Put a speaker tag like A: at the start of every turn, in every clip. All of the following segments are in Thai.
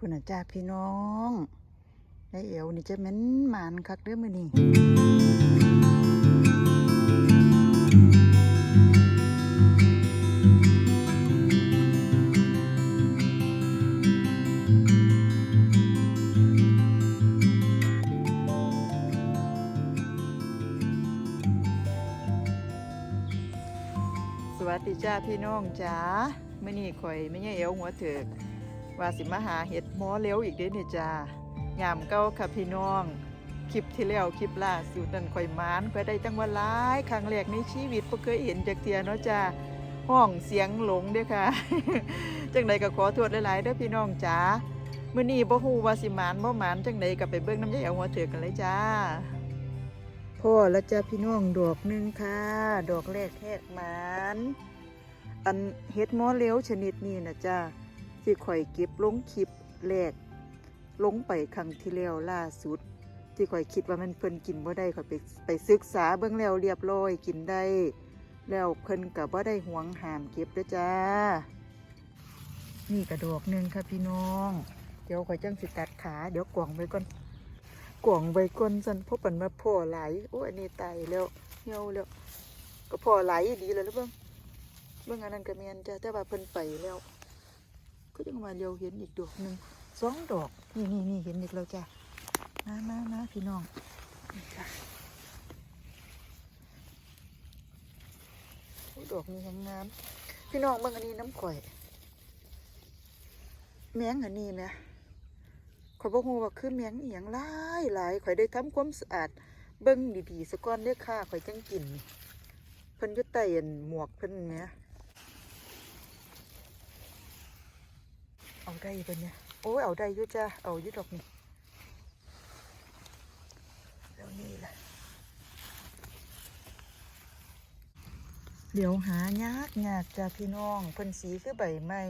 A: คุณอาจารย์พี่น้องไอ้เอวนี่จะเหม็นหมานคักเด้อมือนี้สวัสดีจ้าพี่น้องจ๋ามื้อนี้ข่อยไม่ใช่เอวหัวเถิก ว่าสิมาหาเห็ดหมอเลี้ยวอีกเด้นี่จ้ายามเก่าค่ะพี่น้องคลิปที่แล้วคลิปล่าสุดนั่นข่อยมานข่อยได้จังว่าหลายครั้งแรกในชีวิตบ่เคยเห็นจักเทียเนาะจ้าห้องเสียงหลงเด้อค่ะจังใดก็ขอโทษหลายๆเด้อพี่น้องจ๋ามื้อนี้บ่ฮู้ว่าสิมานบ่หมานจังใดก็ไปเบิ่งน้ำยายเอาหัวเถิกกันเลยจ้าพ่อแล้วจ้าพี่น้องดอกหนึงค่ะ ดอกแรกแหกมานอันเฮ็ดหมอเหลวชนิดนี้นะจ้า ที่ข่อยเก็บลงคลิปแรกลงไปครั้งที่แล้วล่าสุด ที่ข่อยคิดว่ามันเพิ่นกินบ่ได้ข่อยไปไปศึกษาเบิ่งแล้วเรียบร้อยกินได้ แล้วเพิ่นก็บ่ได้หวงหามเก็บด้อจ้า นี่กระดอกหนึ่งค่ะพี่น้อง เดี๋ยวข่อยจังสิตัดขา เดี๋ยวกวางไว้ก่อนกวางไว้ก่อนซั่นพราะปันมาพ่อหลายโอ้อันนี้ตายแล้วเหี่ยวแล้วก็พ่อหลายอีดีแล้วหรือเปล่าเมื่ออันนั้นก็แมนจ้ะแต่ว่าเพิ่นไปแล้ว ก็ยังมาเดียวเห็นอีกดอกหนึ่งสองดอกนี่นี่นี่เห็นอีกแล้วจ้ะมามามาพี่น้องนี่จ้ะดอกนี้แห้งงามพี่น้องเบิ่งอันนี้น้ำข่อยแมงอันนี้ไหมข่อยบอกว่าคือแมงเอียงหลายหลายข่อยได้ทำความสะอาดเบิ่งดีๆสะก่อนเด้อค่ะข่อยจังกินเพิ่นยุดไต่อันหมวกเพิ่นเนี่ย เอาได้เพิ่นเนี่ยโอ้ยเอาได้ยุจ้าเอายุดอกนี่แล้วนี่แหละเดี๋ยวหายากยากจ้าพี่น้องเพิ่นสีคือใบไม้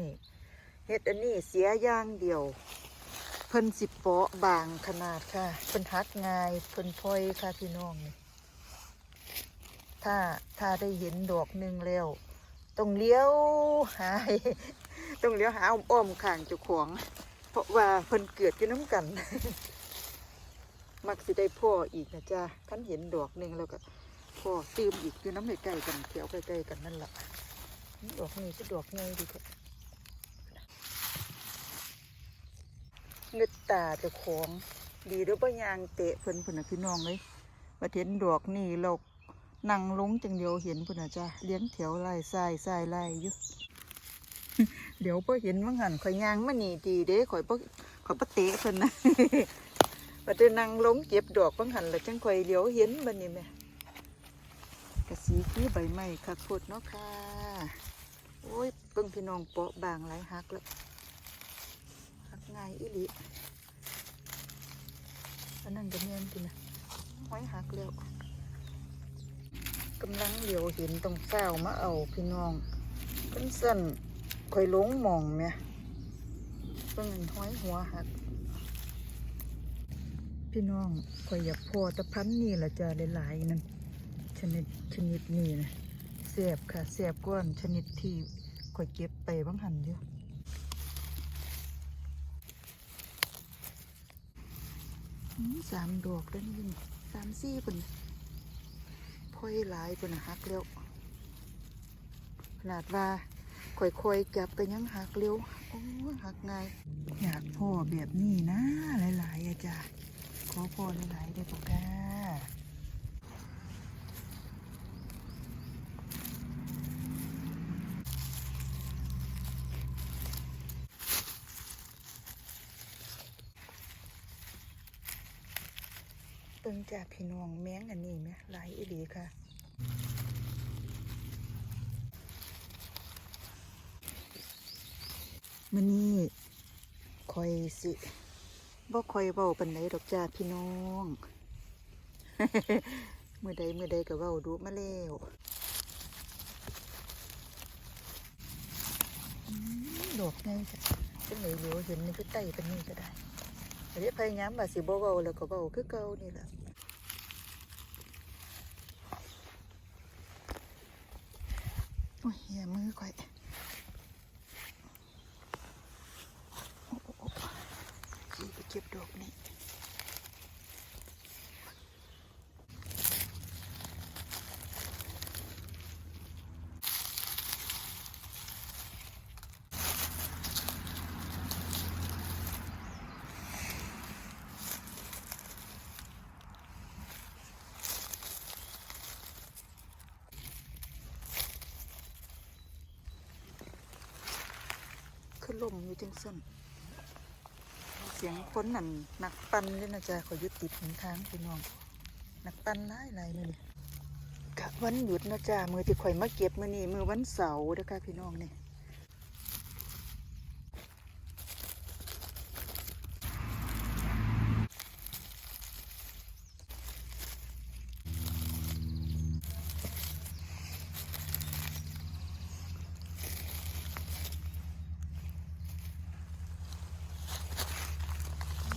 A: เฮ็ดอันนี้เสียย่างเดียว เพิ่นสิบเปาะบางขนาดค่ะ เพิ่นหักง่ายเพิ่นพลอยค่ะพี่น้องนี่ถ้าถ้าได้เห็นดอกหนึ่งแล้ว ต้องเลี้ยวหาย ต้องเลี้ยวหาอ้อมๆข้างจ้าของเพราะว่าเพิ่นเกิดอยู่น้ำกัน มักสิได้พ่ออีกนะจ๊ะท่านเห็นดอกหนึ่งแล้วก็พ่อตื่มอีกอยู่น้ำใกล้ๆกันแถวใกล้ๆกันนั่นแหละดอกนี้ก็ดอกไงดีกว่าเงึดตาเจ้าของดีเด้อบ่ยางเตะเพิ่นเพิ่นนะพี่น้องเลยมาเห็นดอกนี่เรานั่งลงจังเดียวเห็นพุ่นนะจ้ะเลี้ยงแถวไล่ทรายทรายไล่อยู่ เดี๋ยวพ่อเห็นมังหันข่อยย่างมานี่ดีเด้ข่อยบ่ข่อยบ่เตะเพิ่นนะบัดเดนั่งลงเก็บดอกบังหันแล้วจังข่อยเลี้ยวเห็นบัดนี้แม่กระสีคือใบไม้คักโพดเนาะค่ะ โอ้ยเบิ่งพี่น้องเปาะบางหลายหักแล้วหักง่ายอีหลีอันนั้นก็แม่นตินะห้อยหักแล้วกำลังเหลียวเห็นตรงเฝ้าวมาเอาพี่น้องเพิ่นสัน คอยหลงมองแม่เพิ่นอันห้อยหัวหัก พี่น้องคอยอยากพอตะพันนี่ละจ้าหลายๆนั่นชนิดชนิดนี้นะแสบค่ะแสบกว่าชนิดที่คอยเก็บไปบ้างหันอยู่อืมสามดอกแล้วนี่สามสี่เป็นพ่อยหลายเป็นหักเร็วขนาดว่า ค่อยๆจับก็ยังหักเร็วโอ้หักง่ายอยากพ่อแบบนี้นะ หลายๆอาจารย์ขอพ่อหลายๆได้ปะกาเบิ่งจากพี่น้องแมงอันนี้ไหมหลายอีหลีค่ะ มื่อนี้คอยสิบ่คอยเว้าปันไหนดอกจ้าพี่น้องเมื่อใดเมื่อใดก็เว้าดูมาแล้วดอกไงจ้ะจังไหนเหลียวเห็นนี่คือไต่ป็นนี่ก็ได้แต่ได้พยายามว่าสิบ่เว้าแล้วก็เว้าคือเก่านี่แหละโอ้ยเหี้ยมือข่อย โอ้โอ้โอ้ คือ ลมอยู่จังสั่นเสียงคนนั่นนักปั่นเลยนะจ๊ะขอยุติดหนทางพี่น้องนักปั่นหลายหลายมื้อนี้กะวันหยุดนะจ๊ะมือที่ข่อยมาเก็บมือนี่มือวันเสาร์เด้อค่ะพี่น้องนี่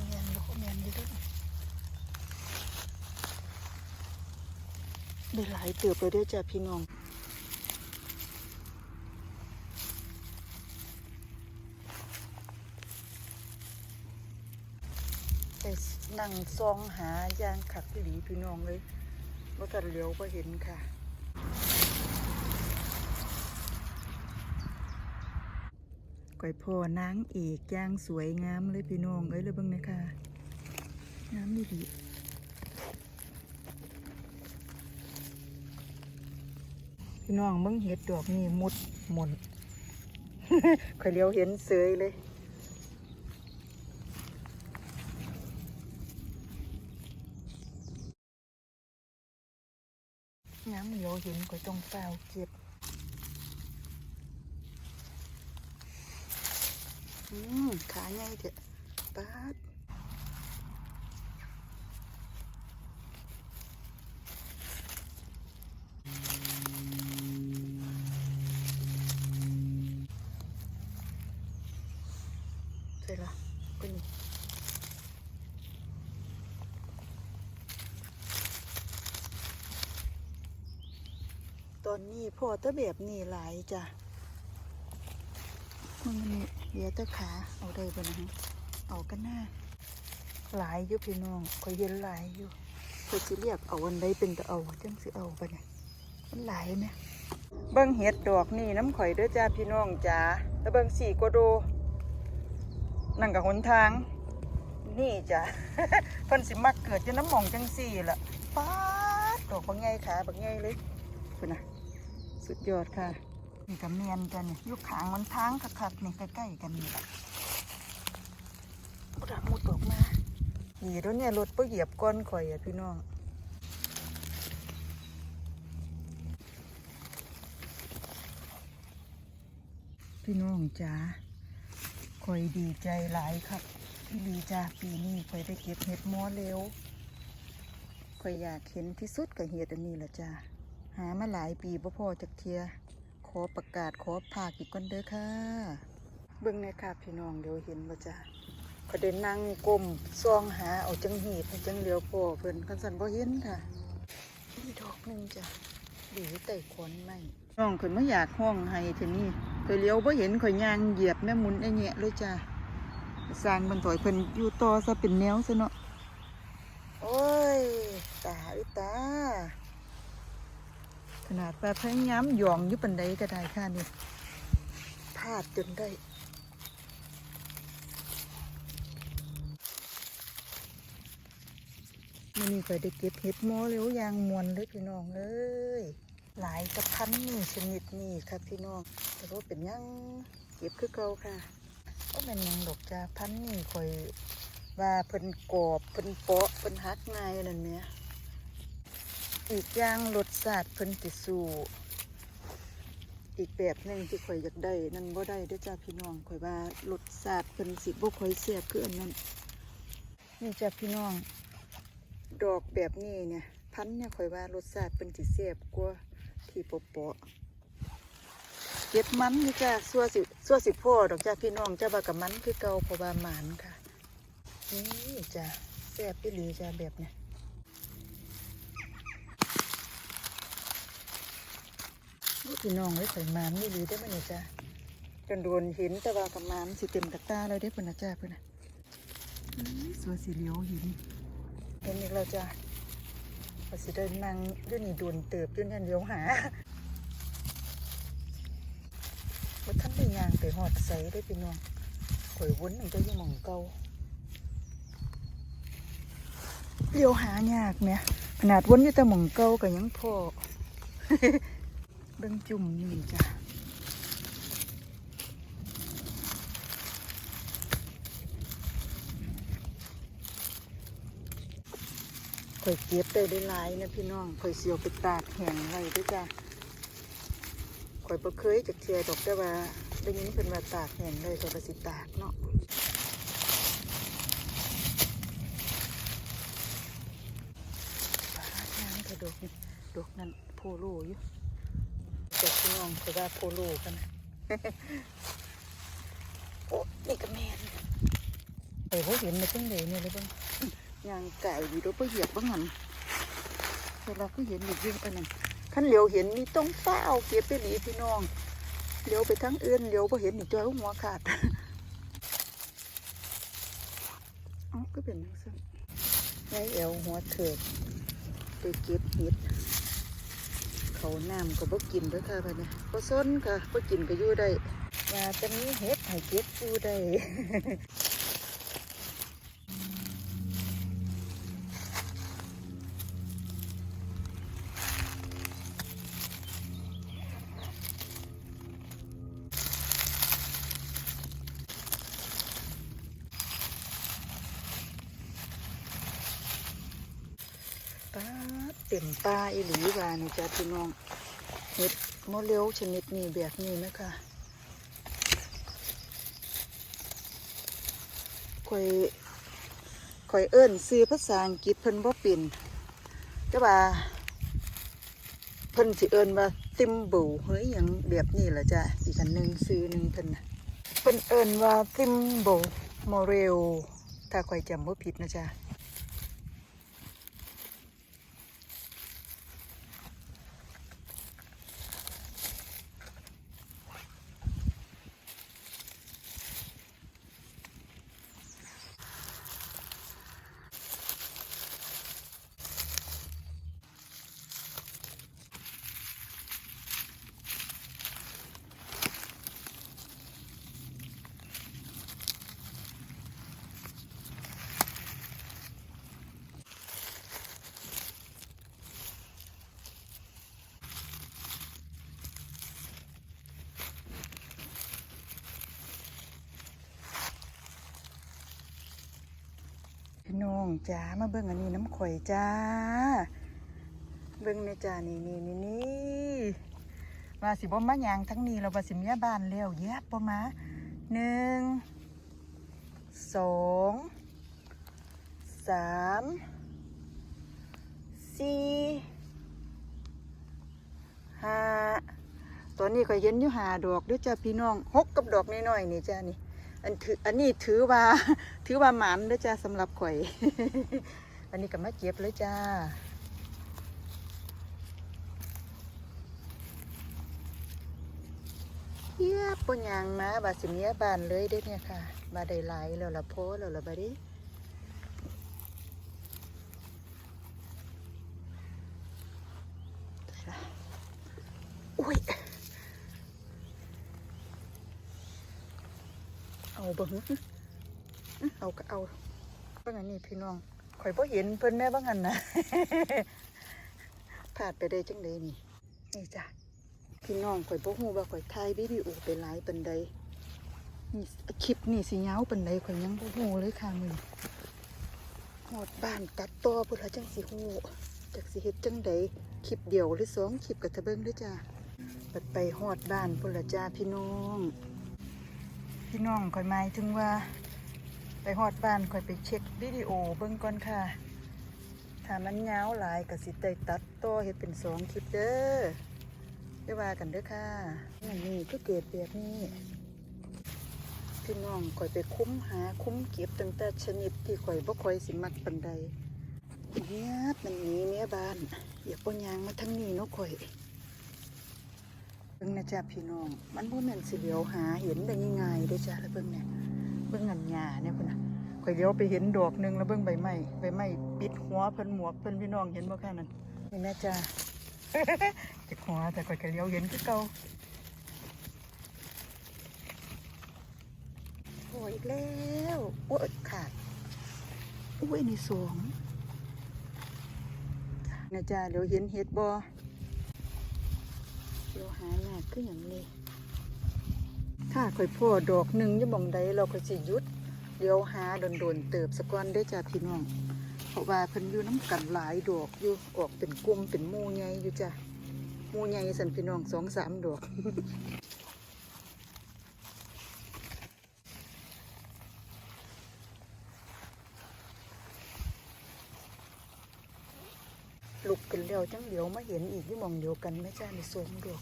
A: เมียนบ่เมียนอยู่เด้วย ได้หลายเติบเลยด้วยจ้ะพี่น้องแต่นั่งซองหายางขักหลีพี่น้องเลยว่ากันเลี้ยวก็เห็นค่ะก่อยพ่อนางเอกย่างสวยงามเลยพี่น้องเอ้ยเลยบิ่งหนะคะงามดี พี่น้องเบิ่งเห็ดดอกนี่มุดหมุนข่อยเลี้ยวเห็นเสยเลยงามเลี้ยวเห็นข่อยต้องเปล่าเก็บอืมขาใหญ่เถอะป๊าด ละก็นี่ตอนนี้พ่อตะแบบนี้หลายจ้ะมันนี่เหลือต่ขาเอาได้บ่นะฮะเอากันหน้าหลายอยู่พี่น้องคอยเห็นหลายอยู่เพื่อสิเรียกเอาอันใดเป็นตะเอาจังสิเอาไปเนี่ยมันหลายไหมเบิ้งเห็ดดอกนี่น้ำข่อยด้อจ้าพี่น้องจ้าแล้วเบิ้งสี่กว่าโด นั่นกับหนทาง นี่จ้ะ เพิ่นสิมักเกิดอยู่น้ำหมองจังสี่ล่ะป๊าดดอกบางไงขาบางไงเลยคุณนะสุดยอดค่ะ นี่กับเมียนกันอยู่ขางมันทางคักๆนี่ใกล้ๆกันนี่แหละอุดมุดออกมานี่รถเนี่ยรถไปเหยียบก้อนข่อยอะพี่น้องพี่น้องจ๋า ข่อยดีใจหลายครับพี่ดีจ้าปีนี้ข่อยได้เก็บเห็ดม้อเร็วข่อยอยากเห็นที่สุดกับเห็ดอันนี้แหละจ้าหามาหลายปีบ่พอจากเทีย ขอประกาศขอภาคอีกก่อนเด้อค่ะ เบิ่งในค่ะพี่น้องเดี๋ยวเห็นบ่จ้ะก็ได้นั่งก้มซองหาเอาจังเหีบให้จังเลียวพอเพิ่นคันสันบ่เห็นค่ะนี่ดอกหนึงจ้ะดีไต่ขนไม้น้องเพิ่นมาอยากห้องให้เท่านี้ เคยเลี้ยวบ่เห็นข่อยยางเหยียบแม่มุนไอ้แหยเลยจ้ะสร้างมันถอยเพิ่นอยู่ต่อซะเป็นแนวซะเนาะโอ้ยตาอีตา ขนาดแบบพยายามหยองอยุปันใดก็ได้ค่ะนี่พลาดจนได้มันนี่ก็ได้เก็บเห็ดหมอเร็วยางมวนเลยพี่น้องเอ้ย หลายกระพันนี่ชนิดนี่ครับพี่น้องแต่ว่าเป็นยังเก็บคือเก่าค่ะก็เป็นยังดอกจ้าพันนี่คอยว่าเพิ่นกรอบเพิ่นเปาะเพิ่นหักง่ายนั่นเนี่ยอีกอย่างรสชาติเพิ่นติสู่อีกแบบหนึ่งที่ข่อยอยากได้นั่นบ่ได้ด้อจ้าพี่น้องข่อยว่ารสชาติเพิ่นสิบ่ค่อยแซ่บคืออันนั้นนี่จ้าพี่น้อง ดอกแบบนี้เนี่ยพันเนี่ยข่อยว่ารสชาติเพิ่นสิแซ่บกว่า ที่เปาะเก็บมันนี่จ้าซัวสิซัวสิพ่อดอกจ้าพี่น้องจ้าว่ากับมันคือเก่าพราะว่าหมานค่ะ นี่จ้าแซ่บอีหลีจ้าแบบเนี้ยลูกพี่น้องไว้ใส่มามนี่ดีได้ไหมเนี่ยจ้าจนโดนห็นแต่ว่ากับมามสิเต็มตะกร้าเลยได้อเพิ่นนะจ้าเพิ่นนะอื้อสวสีเหลียวห็นเห็นอีกแล้วจ้า ว่าสิได้นั่งอด้วยนี่โดนเติบอด้วยนี่เลี้ยวหาว่าท่านได้ยางไปหอดใส่ได้พี่น้องข่อยวนมันก็ยังหมองเก่าเลี้ยวหายากเนี่ยขนาดวนอยู่แต่หมองเก่าก็ยังพอเบิ่งจุ่มนี่จ้ะ อยเก็บได้ได้หลายนะพี่น้องข่อยเสียวไปตากแห้งไว้ด้วยจ้ะข่อยบ่เคยจักเทียดอกแต่ว่าได้ยินเพิ่นว่าตากแห้งได้ข่อยก็สิตากเนาะปลาทางกระดกนี่ดอกนั่นโพโลอยู่แต่พี่น้องเขาว่าโพโลกันนะโอ้นี่ก็แม่นเออเขาเห็นมาจังเลยเนี่ยเลยเบ้าง ยางไก่ดีรถไปเหยียบบ้างหันเวลาก็เห็นอยู่ยิ่งอันนั้นขั้นเหลียวเห็นนี่ต้องเฝ้าเก็บไปหลีพี่น้องเหลียวไปทั้งเอื้อนเหลียวพอเห็นนี่จอยหัวขาดเอ้าก็เป็นนังซึ่งยายเอวหัวเถิดไปเก็บเห็ดเขาน้ำก็บ่กินด้อค่ะพ่อเนี่ยบ่ซนค่ะบ่กินก็อยู่ได้ว่าจะมีเห็ดให้เก็บอยู่ได้าอีหลีว่านี่จ้าพี่น้องเห็ดโมเลี้ยวชนิดนี้แบบนี้นะคะข่อยข่อยเอิ้นซื้อภาษาอังกฤษเพิ่นบ่เป็นแต่ว่าเพิ่นสิเอิ้นว่าติมบูเฮ้ยหยังแบบนี้ล่ะจ้ะอีกอันหนึ่งซื้อหนึ่งเพิ่นเพิ่นเอิ้นว่าติมบูโมเรลถ้าข่อยจำบ่ผิดนะจ๊ะ จ้ามาเบิ่งอันนี้น้ำข่อยจ้า เบิ่งในจ้านี่นี่นี่นี่ว่าสิบ่มายางทั้งนี้เราว่าสิเมียบ้านแล้วแยบบ่มาหนึ่งสองสามสี่ห้าตอนนี้ข่อยเย็นอยู่หาดอกด้วยจ้าพี่น้องหกกับดอกน้อยๆนี่จ้านี่ อันถืออันนี้ถือว่า ถือว่าหมันเด้อจ้าสำหรับข่อย อันนี้ก็มาเก็บเลยจ้าเยียบปนยางมาบาสิเมียบานเลยเด้เนี่ยค่ะ บาได้หลายแล้วละโพแล้วละบาดิอุ้ย เอาเบิ่งเอาก็เอาเบิ่งอันนี้พี่น้องข่อยบ่เห็นเพิ่นแม่บ่งันนะพลาดไปได้จังไดนี่นี่จ้ะพี่น้องข่อยบ่ฮู้ว่าข่อยถ่ายวิดีโอไปหลายปานใดนี่คลิปนี่สิยาวปานใดข่อยยังบ่ฮู้เลยค่ะมื้อฮอดบ้านตัดต่อพุ่นละจังสิฮู้จักสิเฮ็ดจังใดคลิปเดียวหรือสองคลิปก็จะเบิ่งเด้อจ้ะบัดไปฮอดบ้านพุ่นละจ้าพี่น้อง พี่น้องคอยหมายถึงว่า ไปฮอดบ้านคอยไปเช็ควิดีโอเบิ่งก่อนค่ะ ถ้ามันยาวหลายก็สิได้ตัดต่อเฮ็ดเป็นสองคลิปเด้อได้ว่ากันเด้อค่ะนี่นี่ก็เกิดแบบนี้พี่น้องคอยไปคุ้มหาคุ้มเก็บตั้งแต่ชนิดที่คอยบ่คอยสิมักปันใดเนี่ยมันนีเมียบ้านอย่าปนยางมาทั้งนี้เนาะคอย เบิ่งนะจ๊ะพี่น้อง มันบ่แม่นสิเหลียวหาเห็นได้ง่ายๆเด้อจ้ะแล้วเบิ่งเนี่ยเบิ่งงันหญ้าเนี่ยพุ่นน่ะข่อยเลี้ยวไปเห็นดอกหนึงแล้วเบิ่งใบไม้ใบไม้ปิดหัวเพิ่นหมวกเพิ่นพี่น้องเห็นบ่ค่ะนั่นนี่แม่จ้าจะหัวแต่ข่อยก็เลี้ยวเห็นคือเก่าโอ้ยอีกแล้วโอ้ยขาดโอ้ยนี่สองนะจ้าเดี๋ยวเห็นเห็ดบ่ ขียวหายากขึ้นอย่างนี้ ถ้าข่อยพ่อดอกหนึ่งยี่หมองใดเราก็สิยุดเดี๋ยวหาโดนๆเติบสะก้อนได้จ้าพี่น้อง เพราะว่าเพิ่นอยู่น้ำกันหลายดอกอยู่ออกเป็นกลุ่มเป็นมู่ใหญ่อยู่จ้ะหมู่ใหญ่สันพี่น้องสองสามดอก ลุกกันแล้วจังเดี๋ยวมาเห็นอีกที่มองเดียวกันแม่จ้าในโซมดอก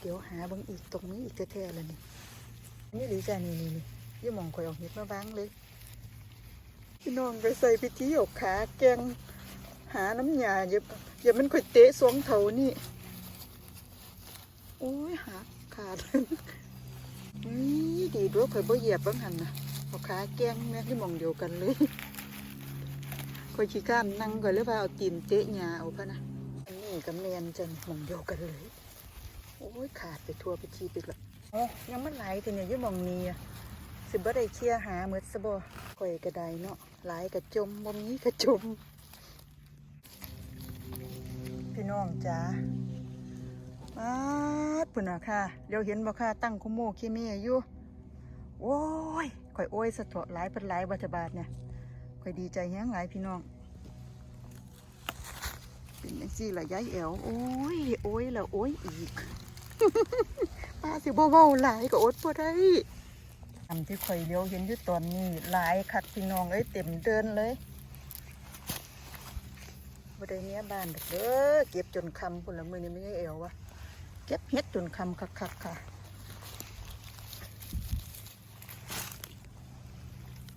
A: เดี๋ยวหาบางอีกตรงนี้อีกแท้ๆแล้วนี่นี่หรือจ้านี่นี่นี่ยี่มองคอยเอาเห็ดมาวางเลยพี่น้องไปใส่พิธีออกขาแกงหาน้ำยาอย่าอย่ามันคอยเตะสองเถานี่โอ้ยหักขาดนี่ดีด้วยข่อยบ่เหยียบบ้างหันนะเอาขาแกงแม่ที่มองเดียวกันเลย ข่อยขี้ข้านนั่งก่อนเลยว่าเอาตีนเตะหญ้าเอาพะนะอันนี้กับแมนจันมองเดียวกันเลย โอ้ยขาดไปทั่วพิธีไปละโอ้ยังมันไหลแต่เนี่ยยี่มองนี้อะสิบ่ได้เคลียหาเมดซะบ่ข่อยก็ไดเนาะหลายก็จมบ่มีก็จม พี่น้องจ๋ามาดพุ่นน่ะค่ะเดี๋ยวเห็นบ่ค่ะตั้งคุโมคิเมอยู่โอ้ยข่อยโอ้ยสะเถาะหลายเป็นหลายบัตบาทเนี่ย ข่อยดีใจแฮงหลายพี่น้อง เป็นจังซี่ละยายแอวโอ้ย โอ้ยแล้วโอ้ยอีกป้าสิบ่เว้าหลายก็อดบ่ได้ทำที่ข่อยเลี้ยวเห็นอยู่ตอนนี้หลายคักพี่น้องเอ้ยเต็มเดินเลยบ่ได้เนี้ยบ้านดอกเด้อเก็บจนคำพุ่นละมือนี้ไม่ใช่เอววะเก็บเฮ็ดจนคำคักๆค่ะ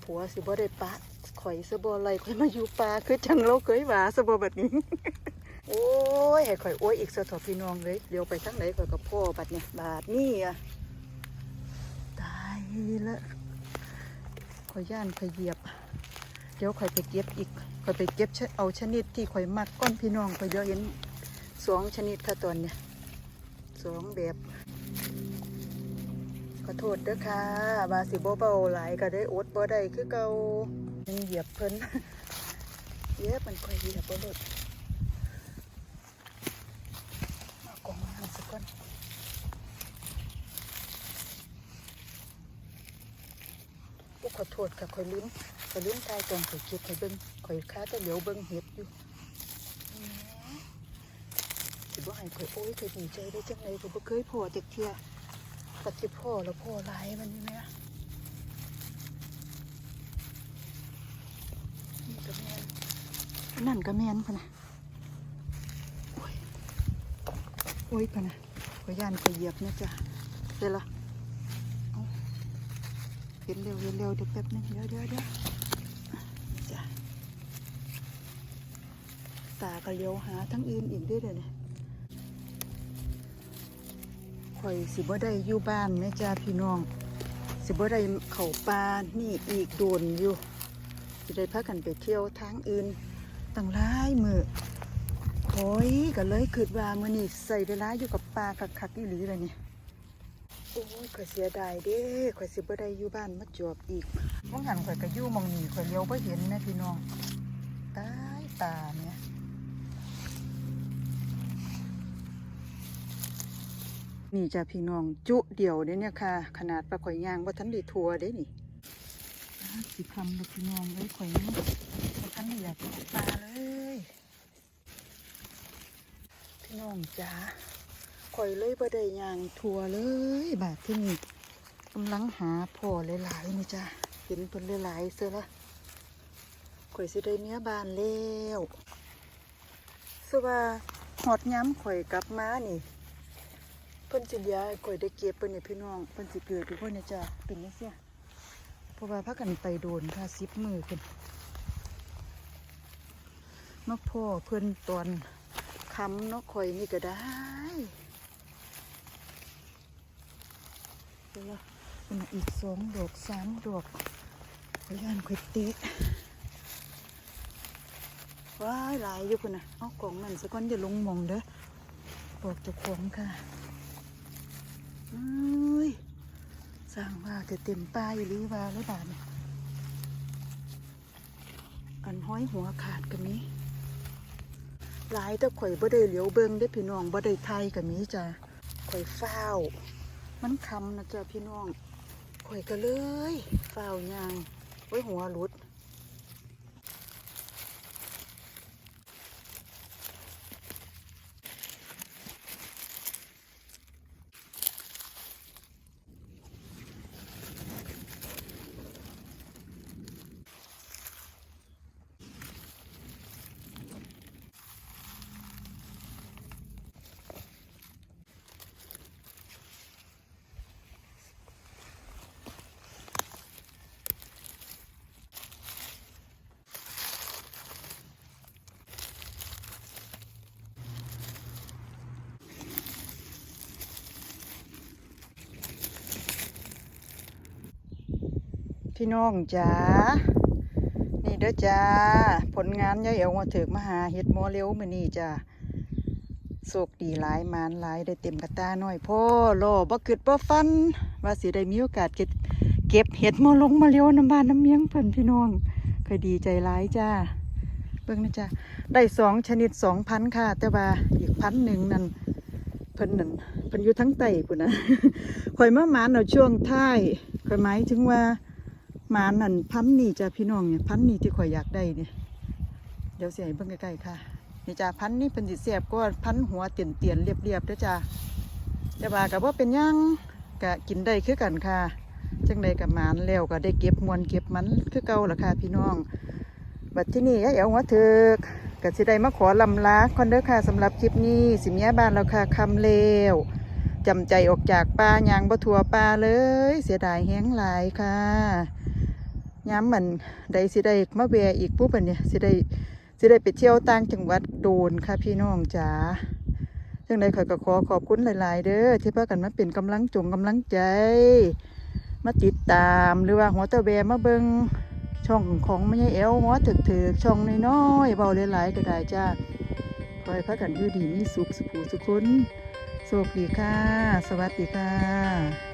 A: ผัวสิบ่ได้ปะ ข่อยสบอะไรข่อยมาอยู่ป่าคือจังเราเคยว่าสบ่แบบนี้ โอ้ยให้ข่อยโอ้ยอีกสะเถอพี่น้องเลยเดี๋ยวไปทางไหนข่อยกับพ่อบัดเนี่ยบาดนี่อะตายละข่อยย่านข่อยเหยียบ เดี๋ยวข่อยไปเก็บอีกข่อยไปเก็บเอาชนิดที่ข่อยมักก้อนพี่น้องข่อยเดี๋ยวเห็นสองชนิดค่ะตอนเนี่ยสองแบบขอโทษเด้อค่ะบาสิบเบาหลายก็ได้อดบ่ได้คือเก่า ยังเหยียบเพิ่นเยียบมันค่อยเหยียบบ่ได้เอากล่องน้ำสักก่อนโอ้ขอโทษค่ะข่อยลืมข่อยลืมทายตอนข่อยเก็บข่อยเบิ้งข่อยค้าแต่เหลียวเบิ้งเห็ดอยู่แหมสิบ่ให้ข่อยโอ้ยข่อยดีใจได้จังเลยข่อยบ่เคยพอจักเทียปัดสิพ่อแล้วพ่อหลายมันนี่แหมนี่ก็แม่นอั นั่นก็แม่นพะนะโอ้ยโอ้ยพะนะขอย่านข่อยเหยียบนะจ๊ะเดี๋ยวละเห็นเร็วเห็นเร็วเดี๋ยวแป๊บนึงเดี๋ยวเดี๋ยวเดี๋ยวจ้ะตาก็เลี้ยวหาทั้งอื่นอีกเด้วยเดี๋ยวนี้ข่อยสิบ่ได้อยู่บ้านแม่จ้าพี่น้อง สิบ่ได้เข้าป่านี่อีกโดนอยู่สิได้พากันไปเที่ยวทางอื่น ตั้งหลายมือโอ้ยก็เลยคิดว่ามื้อนี้ใส่เวลาอยู่กับป่าคักๆอีหลีเลยเนี่ยโอ้ยข่อยเสียดายเด้ข่อยสิบ่ได้อยู่บ้านมาจวบอีกมองหันข่อยก็อยู่มองนี้ข่อยเลี้ยวบ่เห็นนะพี่น้องตายตาเนี่ยนี่จ้ะพี่น้องจุเดียวเด้เนี่ยค่ะ ขนาดปลาข่อยย่างบ่าทันได้ทัวเด้นี่สิคำเลยพี่น้องเลยข่อยนี่บ่ทันได้ อยากกินปลาเลยพี่น้องจ๋าข่อยเลยบ่ได้ยางทัวเลยบาทที่นี่กำลังหาพ่อหลายๆนี่จ้ะเห็นเพิ่นหลายๆเสียละข่อยสิได้เมียบ้านแล้วสว่าหอดย้ำข่อยกลับมานี่เพิ่นสิเดียข่อยได้เก็บเพิ่นนี่พี่น้องเพิ่นสิเกิดทุกคนนี่จ้ะเป็นจังซี่เพราะว่าพักกันไปโดนค่ะสิบมือเพิ่น มาพ่อเพิ่อนตอนคำเนาะข่อยนี่ก็ได้เดี๋ยวละเป็นอีกสองดอกสามดอกพยานค่อยเตะว้ายหลายอยู่คนน่ะเอากล่องนั่นสักก้อนอย่าลงมองเด้อบอกจ้าของค่ะเอ้ยสร้างว่าจะเต็มป้ายหรือว่าหรือบาดเนี่ยอันห้อยหัวขาดกันนี้ หลายแต่ข่อยบ่ได้เหลียวเบิ่งได้พี่น้องบ่ได้ไทยกับมีจ้ะข่อยเฝ้า มันคำนะจ้ะพี่น้องข่อยก็เลยเฝ้ายางไว้หัวหลุด พี่น้องจ๋า นี่เด้อจ้า ผลงานยายเอ๋วมาถึกมหาเฮ็ดมอเร็วมือนี้จ้าโชคดีหลายมานหลายได้เต็มกระตาหน้อยพ่อรอบ่กึดบ่ฟัน ว่าสิได้มีโอกาสเก็บเก็บเห็ดมอลงมาเร็วน้ำบานน้ำเมียงเพิ่นพี่น้องเคยดีใจหลายจ้า เบิ่งนะจ้าได้สองชนิดสองพันค่ะ แต่ว่าอีกพันหนึ่งนั่นเพิ่นนั่นเพิ่นอยู่ทั้งไตพุ่นนะข่อยมาหมานเอาช่วงท้ายข่อยหมายถึงว่า มานั่นพันนี่จ้ะพี่น้องเนี่ยพันนี่ที่ข่อยอยากได้เนี่ยเดี๋ยวเสียให้เบิ่งใกล้ๆค่ะนี่จ้ะพันนี่เป็นสิเสียบก็พันหัวเตียนเตียนเรียบๆเด้อจ้ะแต่ว่ากับว่าเป็นหยังกะกินได้คือกันค่ะจังใดกับมานแล้วก็ได้เก็บมวลเก็บมันคือเก่าล่ะค่ะพี่น้องบัดที่นี่ยายเอาหัวเถิกก็สิได้มาขอลำลาคอนเด้อค่ะสำหรับคลิปนี้สิเมียบ้านเราค่ะคำเลวจำใจออกจากป่ายางบ่ทัวป่าเลย เสียดายแห้งหลายค่ะ ย้ำมันได้สิได้มาแวอีกปุ๊บอันเนี่ยสิได้สิได้ไปเที่ยวต่างจังหวัดโดนค่ะพี่น้องจ๋าจังใดข่อยก็ขอขอบคุณหลาย ๆ เด้อที่พากันมาเป็นกำลังจงกำลังใจ มาติดตามหรือว่าหัวตะแวมาเบิงช่องของแม่ยายแอวหัวถึกถึกช่องน้อยๆเบาหลายๆก็ได้จ้าคอยพากันอยู่ดีมีสุขสุขสุขคนโชคดีค่ะ สวัสดีค่ะ